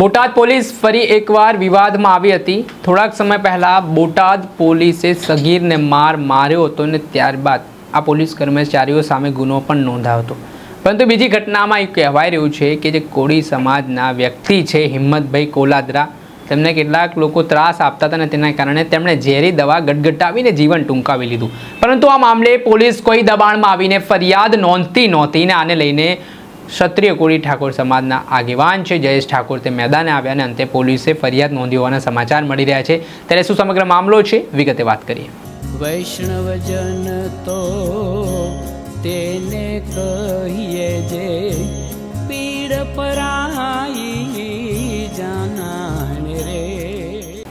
Botad police ફરી એકવાર વિવાદમાં આવી હતી. થોડાક સમય પહેલાં બોટાદ પોલીસે સગીરને માર માર્યો હતો અને ત્યારબાદ આ પોલીસ કર્મચારીઓ સામે ગુનો પણ નોંધાયો હતો. પરંતુ બીજી ઘટનામાં એ કહેવાય રહ્યું છે કે જે કોળી સમાજના વ્યક્તિ છે, હિંમતભાઈ કોલાદરા, તેમને કેટલાક લોકો ત્રાસ આપતા હતા અને તેના કારણે તેમણે ઝેરી દવા ગટગટાવીને જીવન ટૂંકાવી લીધું. પરંતુ આ મામલે પોલીસ કોઈ દબાણમાં આવીને ફરિયાદ નોંધતી નહોતી ને આને લઈને ક્ષત્રિય કોળી ઠાકોર સમાજના આગેવાન છે. જયેશ ઠાકોર તે મેદાને આવ્યા અને અંતે પોલીસે ફરિયાદ નોંધી હોવાના સમાચાર મળી રહ્યા છે. ત્યારે શું સમગ્ર મામલો છે? વિગતે વાત કરીએ. વૈષ્ણવજન તો તેને કહીએ જે પીડ પરાઈ જાનાને રે.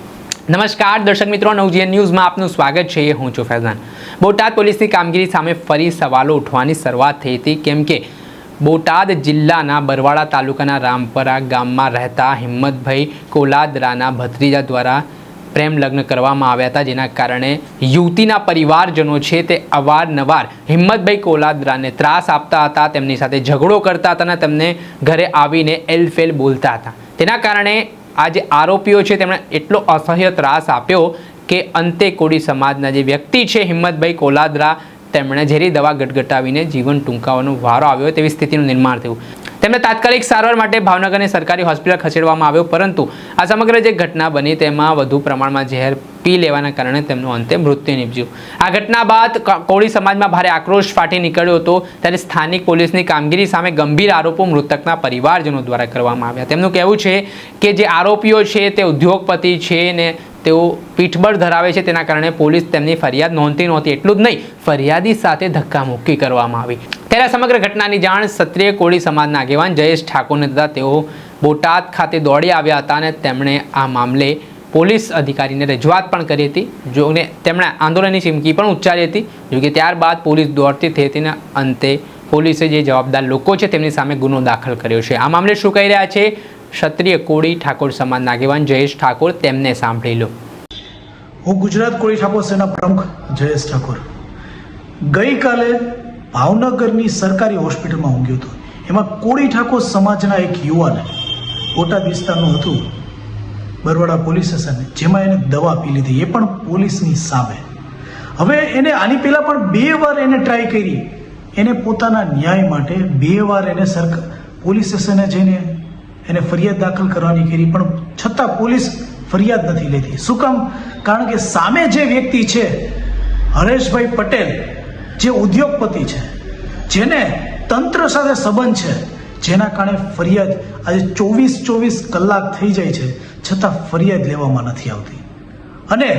નમસ્કાર દર્શક મિત્રો નવજીએન ન્યૂઝમાં આપનું સ્વાગત છે. હું છું ફૈઝાન. બોટાદ પોલીસની કામગીરી સામે ફરી સવાલો ઉઠવાની શરૂઆત થઈ હતી. કેમ કે બોટાદ જિલ્લાના બરવાડા તાલુકાના રામપરા ગામમાં રહેતા હિંમતભાઈ કોલાદરાના ભત્રીજા દ્વારા પ્રેમ લગ્ન કરવામાં આવ્યા હતા, જેના કારણે યુવતીના પરિવારજનો છે તે અવારનવાર હિંમતભાઈ કોલાદરાને ત્રાસ આપતા હતા, તેમની સાથે ઝઘડો કરતા હતા અને તેમને ઘરે આવીને એલફેલ બોલતા હતા. તેના કારણે આ જે આરોપીઓ છે તેમણે એટલો અસહ્ય ત્રાસ આપ્યો કે અંતે કોળી સમાજના જે વ્યક્તિ છે હિંમતભાઈ કોલાદરા તેમણે ઝેરી દવા ગટગટાવીને જીવન ટૂંકાવાનો વારો આવ્યો તેવી સ્થિતિનું નિર્માણ થયું. તેમને તાત્કાલિક સારવાર માટે ભાવનગરની સરકારી હોસ્પિટલ ખસેડવામાં આવ્યો, પરંતુ આ સમગ્ર જે ઘટના બની તેમાં વધુ પ્રમાણમાં ઝેર પી લેવાના કારણે તેમનું અંતે મૃત્યુ નીપજ્યું. આ ઘટના બાદ કોળી સમાજમાં ભારે આક્રોશ ફાટી નીકળ્યો હતો. ત્યારે સ્થાનિક પોલીસની કામગીરી સામે ગંભીર આરોપો મૃતકના પરિવારજનો દ્વારા કરવામાં આવ્યા. તેમનું કહેવું છે કે જે આરોપીઓ છે તે ઉદ્યોગપતિ છે ને તેઓ પીઠબળ ધરાવે છે તેના કારણે પોલીસ તેમની ફરિયાદ નોંધતી નહોતી, એટલું જ નહીં, ફરિયાદી સાથે ધક્કામુક્કી કરવામાં આવી. ત્યારે સમગ્ર ઘટનાની જાણ ક્ષત્રિય કોળી સમાજના આગેવાન જયેશ ઠાકોરને થતાં તેઓ બોટાદ ખાતે દોડી આવ્યા હતા અને તેમણે આ મામલે પોલીસ અધિકારીને રજૂઆત પણ કરી હતી, જોને તેમણે આંદોલનની ચીમકી પણ ઉચ્ચારી હતી, જોકે ત્યારબાદ પોલીસ દોડતી થઈ હતી અંતે પોલીસે જે જવાબદાર લોકો છે તેમની સામે ગુનો દાખલ કર્યો છે. આ મામલે શું કહી રહ્યા છે? ક્ષત્રિય કોળી ઠાકોર સમાજના આગેવાન જયેશ ઠાકોર તેમને સાંભળી લો હું ગુજરાત કોળી ઠાકોર સેના પ્રમુખ જયેશ ઠાકોર. ગઈકાલે ભાવનગરની સરકારી હોસ્પિટલમાં હું ગયો હતો. એમાં કોળી ઠાકોર સમાજના એક યુવાન બોટાદ વિસ્તારનું હતું, બરવાડા પોલીસ સ્ટેશન, જેમાં એને દવા પી લીધી. એ પણ પોલીસની સામે. હવે એને આની પહેલાં પણ બે વાર એને ટ્રાય કરી. એને પોતાના ન્યાય માટે બે વાર એને સરકાર પોલીસ સ્ટેશને જઈને એને ફરિયાદ દાખલ કરવાની કરી, પણ છતાં પોલીસ ફરિયાદ નથી લેતી. શું કામ? કારણ કે સામે જે વ્યક્તિ છે, હરેશભાઈ પટેલ, જે ઉદ્યોગપતિ છે, જેને તંત્ર સાથે સંબંધ છે, જેના કારણે ફરિયાદ આજે ચોવીસ ચોવીસ કલાક થઈ જાય છે, છતાં ફરિયાદ લેવામાં નથી આવતી. અને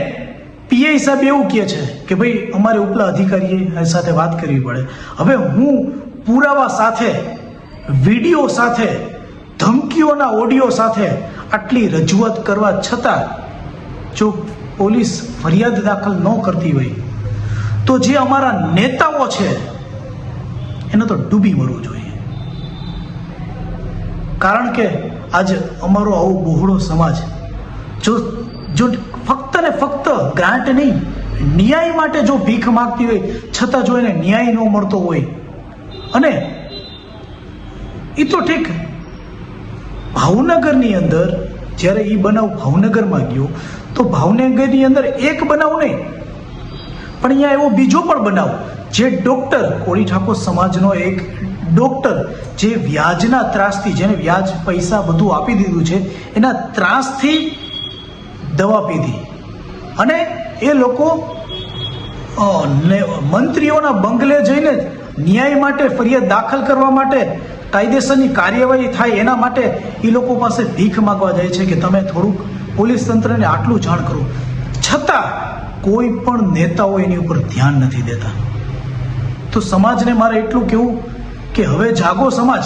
પીઆઈ સાહેબ એવું કહે છે કે ભાઈ, અમારે ઉપલા અધિકારીએ સાથે વાત કરવી પડે. હવે હું પુરાવા સાથે, વીડિયો સાથે ધમકીઓના ઓડિયો સાથે આટલી રજૂઆત કરવા છતાં જો પોલીસ ફરિયાદ દાખલ ન કરતી હોય, તો જે અમારા નેતાઓ છે, એને તો ડૂબી મરવું જોઈએ. કારણ કે આજે અમારો આવો બહોળો સમાજ, જો જો ફક્ત ને ફક્ત ગ્રાન્ટ નહીં, ન્યાય માટે જો ભીખ માગતી હોય, છતાં જો એને ન્યાય ન મળતો હોય, અને એ તો ઠીક ભાવનગરની અંદર, જ્યારે એ બનાવ ભાવનગરમાં ગયો, તો ભાવનગરની અંદર એક બનાવ નહીં. પણ અહીંયા એવો બીજો પણ બનાવ, જે ડોક્ટર, કોળી ઠાકોર સમાજનો એક ડોક્ટર, જે વ્યાજના ત્રાસથી, જેને વ્યાજ પૈસા બધું આપી દીધું છે, એના ત્રાસથી દવા પીધી. અને એ લોકો મંત્રીઓના બંગલે જઈને ન્યાય માટે ફરિયાદ દાખલ કરવા માટે કાયદેસરની કાર્યવાહી થાય એના માટે એ લોકો પાસે ભીખ માગવા જાય છે કે તમે થોડુંક પોલીસ તંત્રને આટલું જાણ કરો. છતાં કોઈ પણ નેતાઓ એની ઉપર ધ્યાન નથી દેતા. તો સમાજને મારે એટલું કહેવું કે હવે જાગો સમાજ.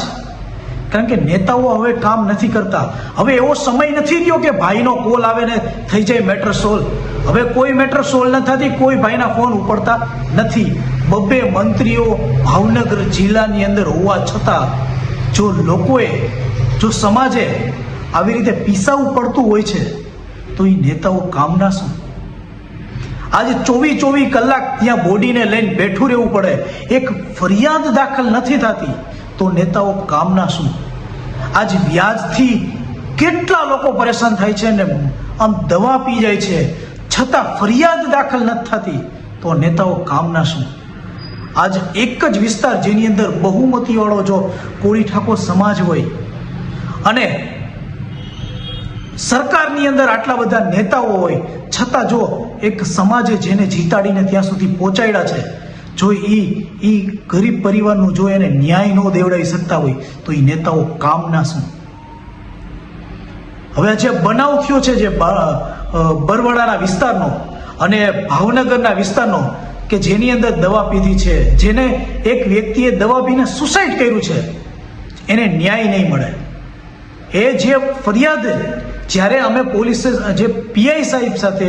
કારણ કે નેતાઓ હવે કામ નથી કરતા. હવે એવો સમય નથી રહ્યો કે ભાઈનો કોલ આવે ને થઈ જાય મેટર સોલ્વ. હવે કોઈ મેટર સોલ્વ ન થતી, કોઈ ભાઈના ફોન ઉપડતા નથી. બબ્બે મંત્રીઓ ભાવનગર જિલ્લાની અંદર હોવા છતાં જો લોકોએ, જો સમાજે આવી રીતે પીસાવું પડતું હોય છે, તો એ નેતાઓ કામના શું? આજે ચોવીસ ચોવીસ કલાક ત્યાં બોડીને લઈને બેઠું રહેવું પડે. એક ફરિયાદ દાખલ નથી થતી. તો નેતાઓ કામના શું? આજ વ્યાજથી કેટલા લોકો પરેશાન થાય છે ને આમ દવા પી જાય છે, છતાં ફરિયાદ દાખલ નથી થતી, તો નેતાઓ કામના શું? આજ એક જ વિસ્તાર જેની અંદર બહુમતીવાળો જો કોળી ઠાકોર સમાજ હોય, અને સરકારની અંદર આટલા બધા નેતાઓ હોય, છતાં જો એક સમાજે જેને જીતાડીને ત્યાં સુધી પહોંચાડ્યા છે જો એ એ ગરીબ પરિવારનું જો એને ન્યાય ન દેવડાવી શકતા હોય, તો એ નેતાઓ કામના શું? હવે જે બનાવ થયો છે જે બરવાડાના વિસ્તારનો અને ભાવનગરના વિસ્તારનો કે જેની અંદર દવા પીધી છે, જેને એક વ્યક્તિએ દવા પીને સુસાઇડ કર્યું છે, એને ન્યાય નહીં મળે. એ જે ફરિયાદ, જ્યારે અમે પોલીસ, જે પીઆઈ સાહેબ સાથે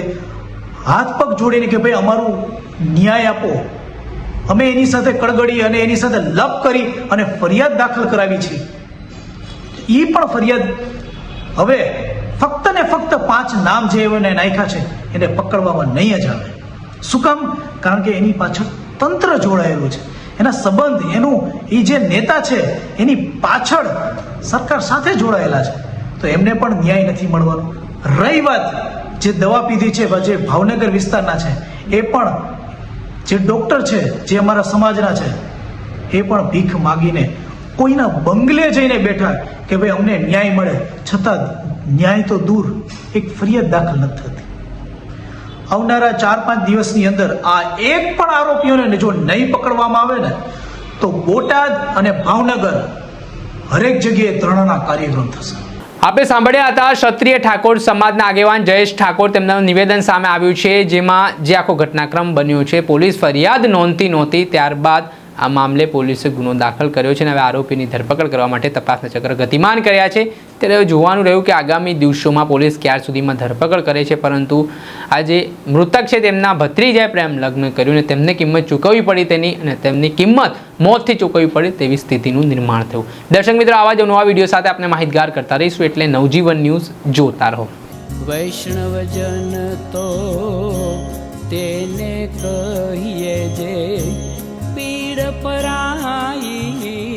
હાથ પગ જોડીને કે ભાઈ અમારું ન્યાય આપો અમે એની સાથે કડગડી અને એની સાથે લપ કરી અને ફરિયાદ દાખલ કરાવી છે. એ પણ ફરિયાદ. હવે ફક્ત ને ફક્ત પાંચ નામ જે એને નાખ્યા છે, એને પકડવામાં નહીં જ આવે. શું કામ? કારણ કે એની પાછળ તંત્ર જોડાયેલું છે. એના સંબંધ, એનું એ જે નેતા છે, એની પાછળ સરકાર સાથે જોડાયેલા છે. તો એમને પણ ન્યાય નથી મળવાનો. રહી વાત, જે દવા પીધી છે, જે ભાવનગર વિસ્તારના છે, એ પણ જે ડૉક્ટર છે, જે અમારા સમાજના છે, એ પણ ભીખ માગીને કોઈના બંગલે જઈને બેઠા કે ભાઈ અમને ન્યાય મળે. છતાં ન્યાય તો દૂર, એક ફરિયાદ દાખલ નથી થતી. આવનારા ચાર પાંચ દિવસની અંદર આ એક પણ આરોપીઓને જો નહીં પકડવામાં આવે ને, તો બોટાદ અને ભાવનગર હરેક જગ્યાએ ધરણાના કાર્યક્રમ થશે. આપણે સાંભળ્યા હતા ક્ષત્રિય ઠાકોર સમાજના આગેવાન જયેશ ઠાકોર. તેમના નિવેદન સામે આવ્યું છે, જેમાં જે આખો ઘટનાક્રમ બન્યો છે, પોલીસ ફરિયાદ નોંધતી નહોતી, ત્યારબાદ આ મામલે પોલીસે ગુનો દાખલ કર્યો છે અને હવે આરોપીની ધરપકડ કરવા માટે તપાસના ચક્ર ગતિમાન કર્યા છે. ત્યારે જોવાનું રહ્યું કે આગામી દિવસોમાં પોલીસ ક્યાર સુધીમાં ધરપકડ કરે છે, પરંતુ આ જે મૃતક છે તેમના ભત્રીજાએ પ્રેમ લગ્ન કર્યું અને તેમને કિંમત ચૂકવવી પડી તેની અને તેમની કિંમત મોતથી ચૂકવવી પડી તેવી સ્થિતિનું નિર્માણ થયું. દર્શક મિત્રો, આવા જ નવા વીડિયો સાથે આપણે માહિતગાર કરતા રહીશું એટલે નવજીવન ન્યૂઝ જોતા રહો. વૈષ્ણવજન તો તેને કહીએ જે પરાઈ